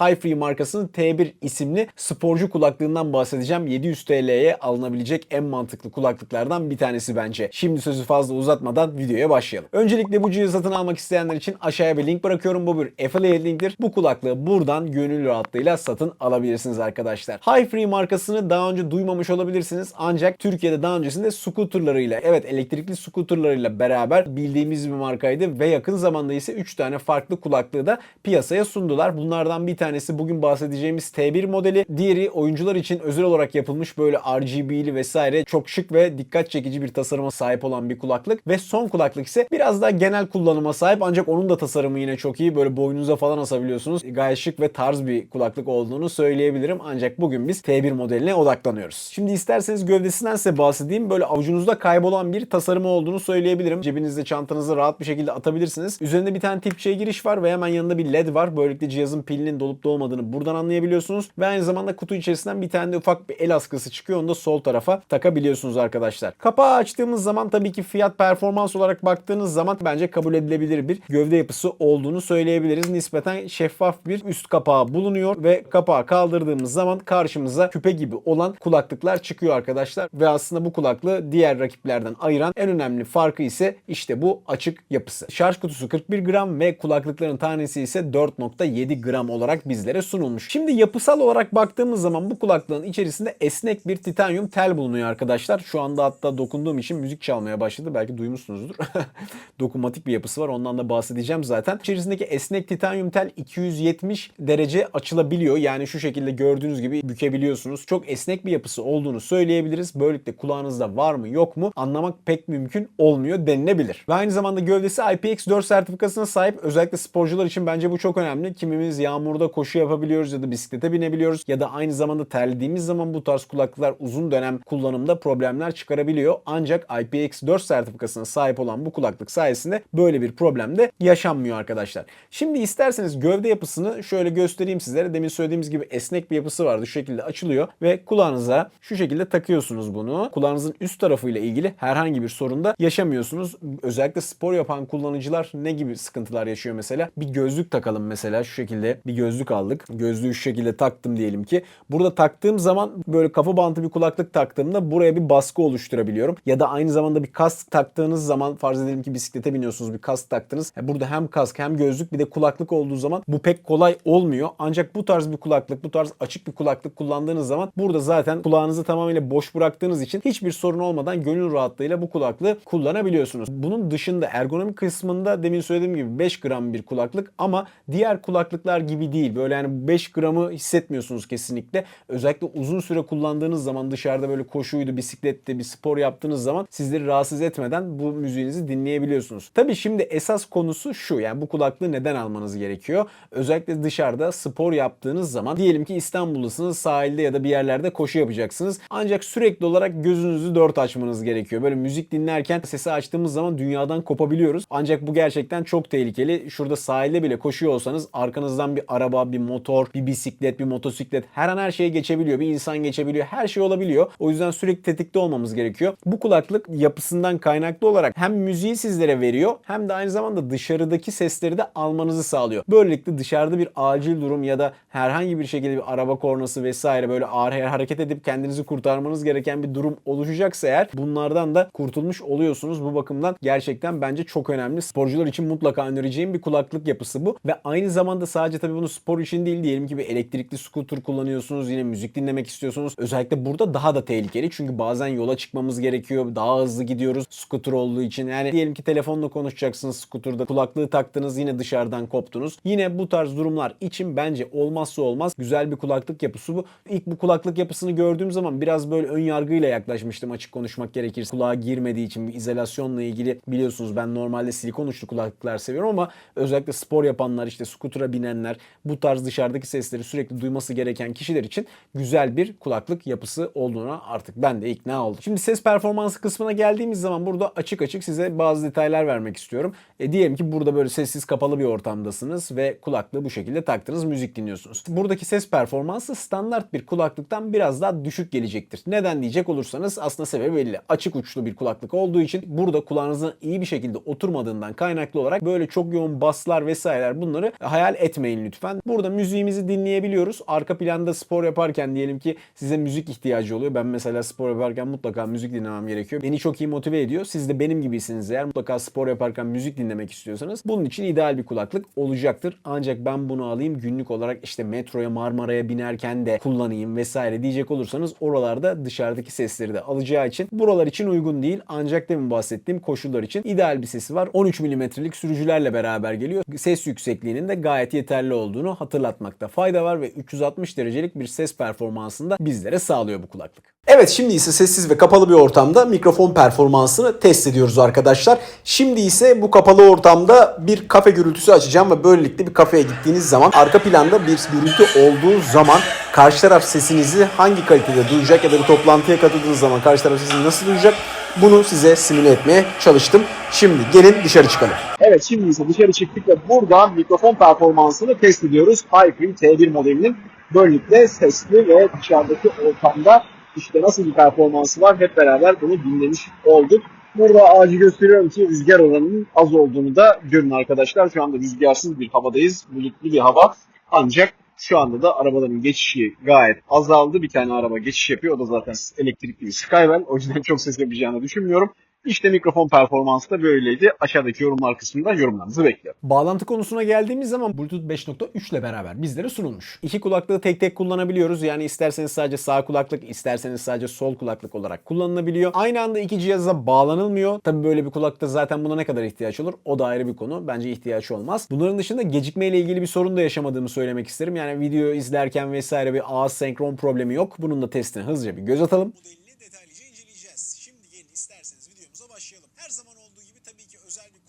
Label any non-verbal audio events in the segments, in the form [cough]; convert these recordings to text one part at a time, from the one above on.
HiFree markasının T1 isimli sporcu kulaklığından bahsedeceğim. 700 TL'ye alınabilecek en mantıklı kulaklıklardan bir tanesi bence. Şimdi sözü fazla uzatmadan videoya başlayalım. Öncelikle bu cihazı satın almak isteyenler için aşağıya bir link bırakıyorum. Bu bir affiliate linktir. Bu kulaklığı buradan gönül rahatlığıyla satın alabilirsiniz arkadaşlar. HiFree markasını daha önce duymamış olabilirsiniz. Ancak Türkiye'de daha öncesinde scooterlarıyla, evet elektrikli scooterlarıyla beraber bildiğimiz bir markaydı ve yakın zamanda ise 3 tane farklı kulaklığı da piyasaya sundular. Bunlardan bir tanesi bugün bahsedeceğimiz T1 modeli. Diğeri oyuncular için özel olarak yapılmış böyle RGB'li vesaire çok şık ve dikkat çekici bir tasarıma sahip olan bir kulaklık. Ve son kulaklık ise biraz daha genel kullanıma sahip ancak onun da tasarımı yine çok iyi. Böyle boynunuza falan asabiliyorsunuz. Gayet şık ve tarz bir kulaklık olduğunu söyleyebilirim. Ancak bugün biz T1 modeline odaklanıyoruz. Şimdi isterseniz gövdesinden size bahsedeyim. Böyle avucunuzda kaybolan bir tasarımı olduğunu söyleyebilirim. Cebinizde çantanızı rahat bir şekilde atabilirsiniz. Üzerinde bir tane tip C giriş var ve hemen yanında bir led var. Böylelikle cihazın pilinin dolup dolmadığını buradan anlayabiliyorsunuz. Ve aynı zamanda kutu içerisinden bir tane de ufak bir el askısı çıkıyor. Onu da sol tarafa takabiliyorsunuz arkadaşlar. Kapağı açtığımız zaman tabii ki fiyat performans olarak baktığınız zaman bence kabul edilebilir bir gövde yapısı olduğunu söyleyebiliriz. Nispeten şeffaf bir üst kapağı bulunuyor ve kapağı kaldırdığımız zaman karşımıza küpe gibi olan kulaklıklar çıkıyor arkadaşlar. Ve aslında bu kulaklığı diğer rakiplerden ayıran en önemli farkı ise işte bu açık yapısı. Şarj kutusu 41 gram ve kulaklıkların tanesi ise 4.7 gram olarak bizlere sunulmuş. Şimdi yapısal olarak baktığımız zaman bu kulaklığın içerisinde esnek bir titanyum tel bulunuyor arkadaşlar. Şu anda hatta dokunduğum için müzik çalmaya başladı. Belki duymuşsunuzdur. [laughs] Dokunmatik bir yapısı var. Ondan da bahsedeceğim zaten. İçerisindeki esnek titanyum tel 270 derece açılabiliyor. Yani şu şekilde gördüğünüz gibi bükebiliyorsunuz. Çok esnek bir yapısı olduğunu söyleyebiliriz. Böylelikle kulağınızda var mı yok mu anlamak pek mümkün olmuyor denilebilir. Ve aynı zamanda gövdesi IPX4 sertifikasına sahip. Özellikle sporcular için bence bu çok önemli. Kimimiz yağmurda koşu yapabiliyoruz ya da bisiklete binebiliyoruz ya da aynı zamanda terlediğimiz zaman bu tarz kulaklıklar uzun dönem kullanımda problemler çıkarabiliyor. Ancak IPX4 sertifikasına sahip olan bu kulaklık sayesinde böyle bir problem de yaşanmıyor arkadaşlar. Şimdi isterseniz gövde yapısını şöyle göstereyim sizlere. Demin söylediğimiz gibi esnek bir yapısı vardı. Şu şekilde açılıyor ve kulağınıza şu şekilde takıyorsunuz bunu. Kulağınızın üst tarafıyla ilgili herhangi bir sorun da yaşamıyorsunuz. Özellikle spor yapan kullanıcılar ne gibi sıkıntılar yaşıyor mesela? Bir gözlük takalım mesela şu şekilde bir gözlük aldık. Gözlüğü şu şekilde taktım diyelim ki. Burada taktığım zaman böyle kafa bantı bir kulaklık taktığımda buraya bir baskı oluşturabiliyorum. Ya da aynı zamanda bir kask taktığınız zaman farz edelim ki bisiklete biniyorsunuz bir kask taktınız. E, Burada hem kask hem gözlük bir de kulaklık olduğu zaman bu pek kolay olmuyor. Ancak bu tarz bir kulaklık, bu tarz açık bir kulaklık kullandığınız zaman burada zaten kulağınızı tamamıyla boş bıraktığınız için hiçbir sorun olmadan gönül rahatlığıyla bu kulaklığı kullanabiliyorsunuz. Bunun dışında ergonomik kısmında demin söylediğim gibi 5 gram bir kulaklık ama diğer kulaklıklar gibi değil. Böyle yani 5 gramı hissetmiyorsunuz kesinlikle. Özellikle uzun süre kullandığınız zaman dışarıda böyle koşuydu, bisiklette bir spor yaptığınız zaman sizleri rahatsız etmeden bu müziğinizi dinleyebiliyorsunuz. Tabii şimdi esas konusu şu. Yani bu kulaklığı neden almanız gerekiyor? Özellikle dışarıda spor yaptığınız zaman diyelim ki İstanbul'dasınız, sahilde ya da bir yerlerde koşu yapacaksınız. Ancak sürekli olarak gözünüzü dört açmanız gerekiyor. Böyle müzik dinlerken sesi açtığımız zaman dünyadan kopabiliyoruz. Ancak bu gerçekten çok tehlikeli. Şurada sahilde bile koşuyor olsanız arkanızdan bir araba, bir motor, bir bisiklet, bir motosiklet her an her şeye geçebiliyor. Bir insan geçebiliyor. Her şey olabiliyor. O yüzden sürekli tetikte olmamız gerekiyor. Bu kulaklık yapısından kaynaklı olarak hem müziği sizlere veriyor hem de aynı zamanda dışarıdaki sesleri de almanızı sağlıyor. Böylelikle dışarıda bir acil durum ya da herhangi bir şekilde bir araba kornası vesaire böyle ağır hareket edip kendinizi kurtarmanız gereken bir durum oluşacaksa eğer bunlardan da kurtulmuş oluyorsunuz. Bu bakımdan gerçekten bence çok önemli. Sporcular için mutlaka önereceğim bir kulaklık yapısı bu. Ve aynı zamanda sadece tabii bunu spor için değil diyelim ki bir elektrikli scooter kullanıyorsunuz. Yine müzik dinlemek istiyorsunuz. Özellikle burada daha da tehlikeli. Çünkü bazen yola çıkmamız gerekiyor. Daha hızlı gidiyoruz. Scooter olduğu için. Yani diyelim ki telefonla konuşacaksınız scooter'da. Kulaklığı taktınız yine dışarıdan koptunuz. Yine bu tarz durumlar için bence olmazsa olmaz güzel bir kulaklık yapısı bu. İlk bu kulaklık yapısını gördüğüm zaman biraz böyle ön yargıyla yaklaşmıştım açık konuşmak gerekirse. Kulağa girmediği için bir izolasyonla ilgili biliyorsunuz ben normalde silikon uçlu kulaklıklar seviyorum ama özellikle spor yapanlar işte scooter'a binenler bu tarz dışarıdaki sesleri sürekli duyması gereken kişiler için güzel bir kulaklık yapısı olduğuna artık ben de ikna oldum. Şimdi ses performansı kısmına geldiğimiz zaman burada açık açık size bazı detaylar vermek istiyorum. E, diyelim ki burada böyle sessiz kapalı bir ortamdasınız ve kulaklığı bu şekilde taktınız müzik dinliyorsunuz. Buradaki ses performansı standart bir kulaklıktan biraz daha düşük gelecektir. Neden diyecek olursanız aslında sebebi belli. Açık uçlu bir kulaklık olduğu için burada kulağınızın iyi bir şekilde oturmadığından kaynaklı olarak böyle çok yoğun baslar vesaireler bunları hayal etmeyin lütfen. Burada müziğimizi dinleyebiliyoruz. Arka planda spor yaparken diyelim ki size müzik ihtiyacı oluyor. Ben mesela spor yaparken mutlaka müzik dinlemem gerekiyor. Beni çok iyi motive ediyor. Siz de benim gibisiniz eğer mutlaka spor yaparken müzik dinlemek istiyorsanız bunun için ideal bir kulaklık olacaktır. Ancak ben bunu alayım günlük olarak işte metroya Marmara'ya binerken de kullanayım vesaire diyecek olursanız oralarda dışarıdaki sesleri de alacağı için buralar için uygun değil. Ancak demin bahsettiğim koşullar için ideal bir sesi var. 13 milimetrelik sürücülerle beraber geliyor. Ses yüksekliğinin de gayet yeterli olduğunu hatırlatmakta fayda var ve 360 derecelik bir ses performansını da bizlere sağlıyor bu kulaklık. Evet şimdi ise sessiz ve kapalı bir ortamda mikrofon performansını test ediyoruz arkadaşlar. Şimdi ise bu kapalı ortamda bir kafe gürültüsü açacağım ve böylelikle bir kafeye gittiğiniz zaman arka planda bir gürültü olduğu zaman karşı taraf sesinizi hangi kalitede duyacak ya da bir toplantıya katıldığınız zaman karşı taraf sesini nasıl duyacak bunu size simüle etmeye çalıştım. Şimdi gelin dışarı çıkalım. Evet şimdi ise dışarı çıktık ve buradan mikrofon performansını test ediyoruz. HiFi T1 modelinin böylelikle sesli ve dışarıdaki ortamda işte nasıl bir performansı var hep beraber bunu dinlemiş olduk. Burada ağacı gösteriyorum ki rüzgar oranının az olduğunu da görün arkadaşlar. Şu anda rüzgarsız bir havadayız. Bulutlu bir hava. Ancak şu anda da arabaların geçişi gayet azaldı. Bir tane araba geçiş yapıyor. O da zaten elektrikli bir Skywell. O yüzden [laughs] çok ses yapacağını düşünmüyorum. İşte mikrofon performansı da böyleydi. Aşağıdaki yorumlar kısmında yorumlarınızı bekliyorum. Bağlantı konusuna geldiğimiz zaman Bluetooth 5.3 ile beraber bizlere sunulmuş. İki kulaklığı tek tek kullanabiliyoruz. Yani isterseniz sadece sağ kulaklık, isterseniz sadece sol kulaklık olarak kullanılabiliyor. Aynı anda iki cihaza bağlanılmıyor. Tabii böyle bir kulakta zaten buna ne kadar ihtiyaç olur? O da ayrı bir konu. Bence ihtiyaç olmaz. Bunların dışında gecikme ile ilgili bir sorun da yaşamadığımı söylemek isterim. Yani video izlerken vesaire bir ağız senkron problemi yok. Bunun da testine hızlıca bir göz atalım. modelini detaylıca inceleyeceğiz. Şimdi gelin isterseniz videomuza başlayalım. Her zaman olduğu gibi tabii ki özel bir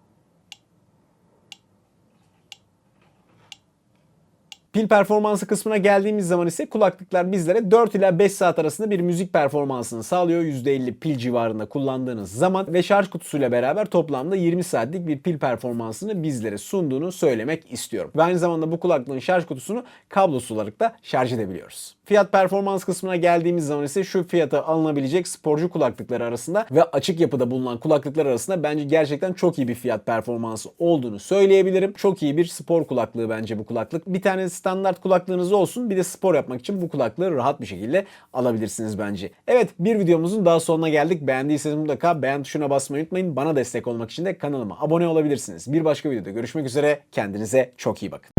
Pil performansı kısmına geldiğimiz zaman ise kulaklıklar bizlere 4 ila 5 saat arasında bir müzik performansını sağlıyor. %50 pil civarında kullandığınız zaman ve şarj kutusuyla beraber toplamda 20 saatlik bir pil performansını bizlere sunduğunu söylemek istiyorum. Ve aynı zamanda bu kulaklığın şarj kutusunu kablosuz olarak da şarj edebiliyoruz. Fiyat performans kısmına geldiğimiz zaman ise şu fiyata alınabilecek sporcu kulaklıkları arasında ve açık yapıda bulunan kulaklıklar arasında bence gerçekten çok iyi bir fiyat performansı olduğunu söyleyebilirim. Çok iyi bir spor kulaklığı bence bu kulaklık. Bir tane standart kulaklığınız olsun bir de spor yapmak için bu kulaklığı rahat bir şekilde alabilirsiniz bence. Evet bir videomuzun daha sonuna geldik. Beğendiyseniz mutlaka beğen tuşuna basmayı unutmayın. Bana destek olmak için de kanalıma abone olabilirsiniz. Bir başka videoda görüşmek üzere. Kendinize çok iyi bakın.